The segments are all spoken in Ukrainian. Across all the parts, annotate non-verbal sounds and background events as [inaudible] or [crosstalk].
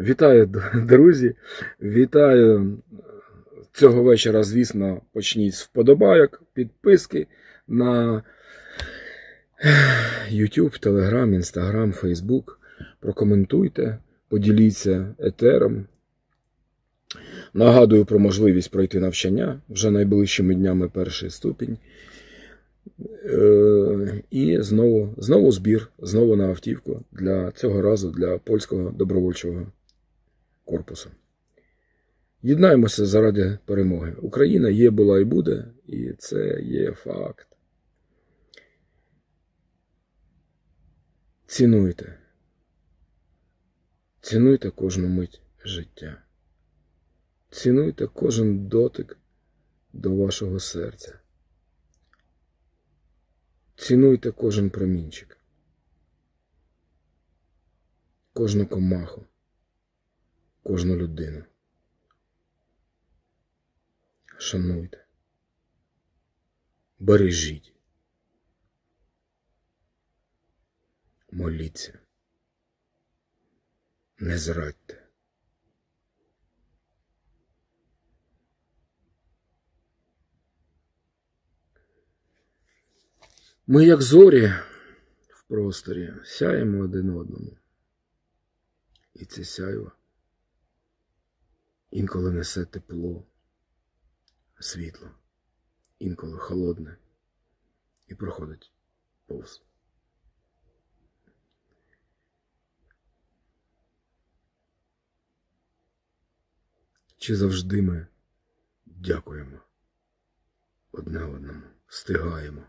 Вітаю, друзі! Вітаю цього вечора, звісно, почніть з вподобайок, підписки на YouTube, Telegram, Instagram, Facebook. Прокоментуйте, поділіться етером. Нагадую про можливість пройти навчання вже найближчими днями перший ступінь. Е, І знову, знову збір, знову на автівку для цього разу для польського добровольчого корпусу. Єднаємося заради перемоги. Україна є, була і буде, і це є факт. Цінуйте. Цінуйте кожну мить життя. Цінуйте кожен дотик до вашого серця. Цінуйте кожен промінчик, кожну комаху, кожну людину. Шануйте, бережіть, моліться, не зрадьте. Ми, як зорі в просторі, сяємо один одному. І це сяйво інколи несе тепло, світло, інколи холодне і проходить повз. Чи завжди ми дякуємо одне одному, встигаємо?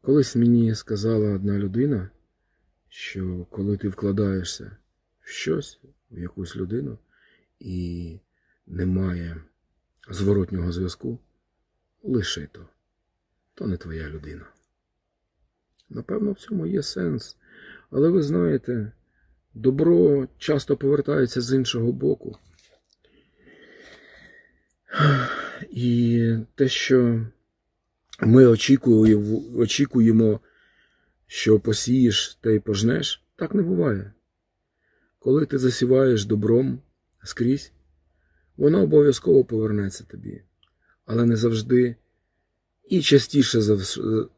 Колись мені сказала одна людина, що коли ти вкладаєшся в щось, в якусь людину, і немає зворотнього зв'язку, лиши то, то не твоя людина. Напевно, в цьому є сенс. Але ви знаєте, добро часто повертається з іншого боку. І те, що ми очікуємо, що посієш та й пожнеш, так не буває. Коли ти засіваєш добром скрізь, воно обов'язково повернеться тобі, але не завжди і частіше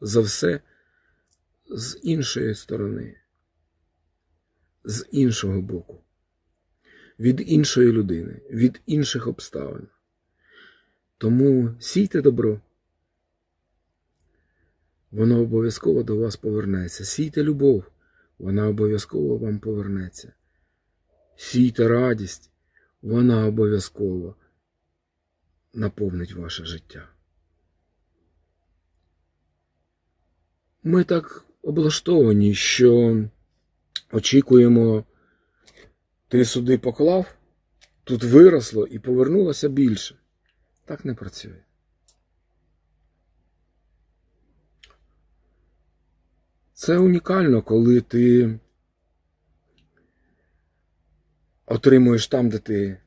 за все з іншої сторони, з іншого боку, від іншої людини, від інших обставин. Тому сійте добро. Воно обов'язково до вас повернеться. Сійте любов, вона обов'язково вам повернеться. Сійте радість, вона обов'язково наповнить ваше життя. Ми так облаштовані, що очікуємо, ти сюди поклав, тут виросло і повернулося більше. Так не працює. Це унікально, коли ти отримуєш там, де ти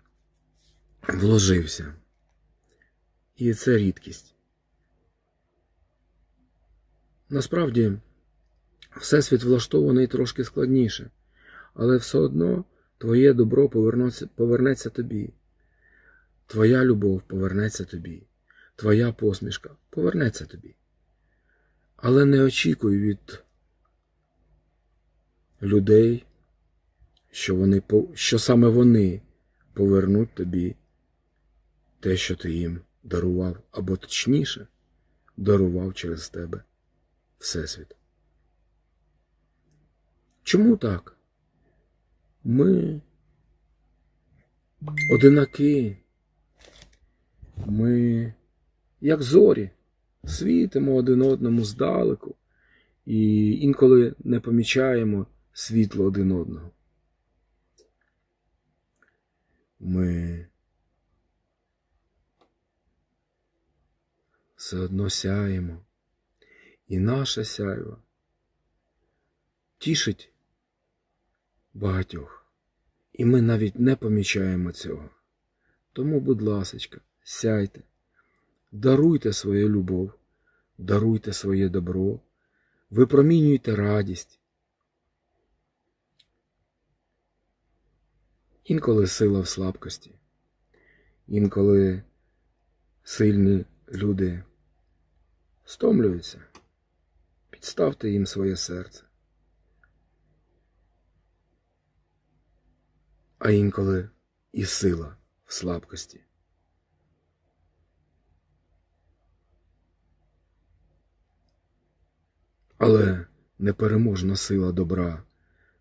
вложився. І це рідкість. Насправді, Всесвіт влаштований трошки складніше, але все одно твоє добро повернеться, тобі. Твоя любов повернеться тобі. Твоя посмішка повернеться тобі. Але не очікуй від людей, що, вони, що саме вони повернуть тобі те, що ти їм дарував, або точніше, дарував через тебе Всесвіт. Чому так? Ми одинаки, ми, як зорі, світимо один одному здалеку і інколи не помічаємо світло один одного. Ми все одно сяємо, і наше сяйво тішить багатьох, і ми навіть не помічаємо цього. Тому, будь ласочка, сяйте, даруйте свою любов, даруйте своє добро, випромінюйте радість. Інколи сила в слабкості, інколи сильні люди стомлюються. Підставте їм своє серце. А інколи і сила в слабкості. Але непереможна сила добра,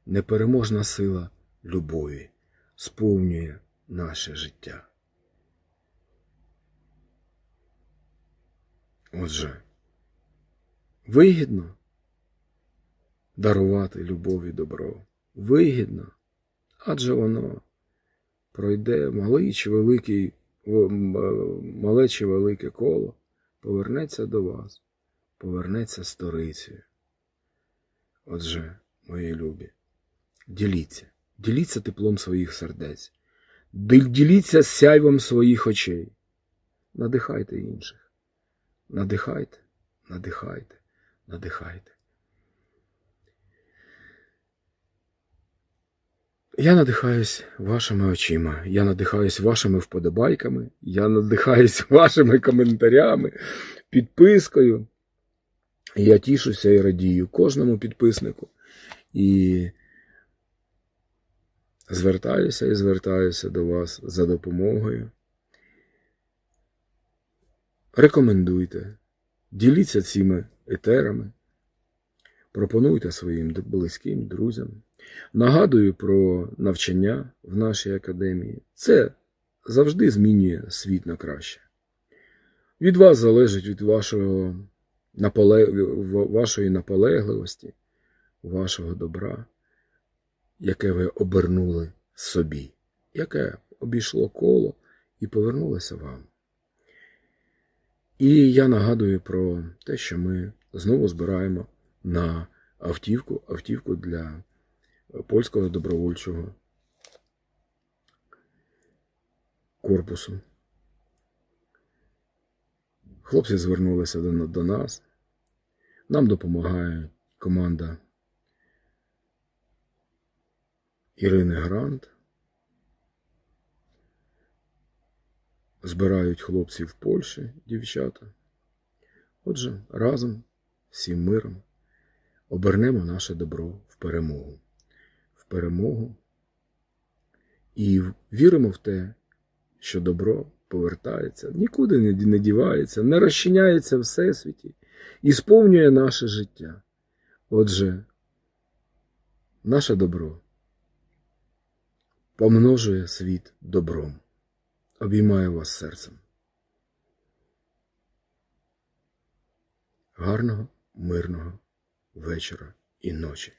непереможна сила любові сповнює наше життя. Отже, вигідно дарувати любов і добро. Вигідно, адже воно пройде малий чи великий, е, мале чи велике коло, повернеться до вас, повернеться сторицею. Отже, мої любі, діліться, діліться теплом своїх сердець, діліться сяйвом своїх очей, надихайте інших. Надихайте, надихайте, надихайте. Я надихаюсь вашими очима, я надихаюсь вашими вподобайками, я надихаюсь [laughs] вашими коментарями, підпискою. Я тішуся і радію кожному підписнику. І звертаюся і звертаюся до вас за допомогою. Рекомендуйте, діліться цими етерами, пропонуйте своїм близьким, друзям. Нагадую про навчання в нашій академії. Це завжди змінює світ на краще. Від вас залежить від вашого наполе... вашої наполегливості, вашого добра, яке ви обернули собі, яке обійшло коло і повернулося вам. І я нагадую про те, що ми знову збираємо на автівку, автівку для польського добровольчого корпусу. Хлопці звернулися до, нас. Нам допомагає команда Ірини Грант. Збирають хлопців в Польщі, дівчата. Отже, разом, всім миром, обернемо наше добро в перемогу. В перемогу. І віримо в те, що добро повертається, нікуди не дівається, не розчиняється в всесвіті і сповнює наше життя. Отже, наше добро помножує світ добром. Обіймаю вас серцем. Гарного, мирного вечора і ночі.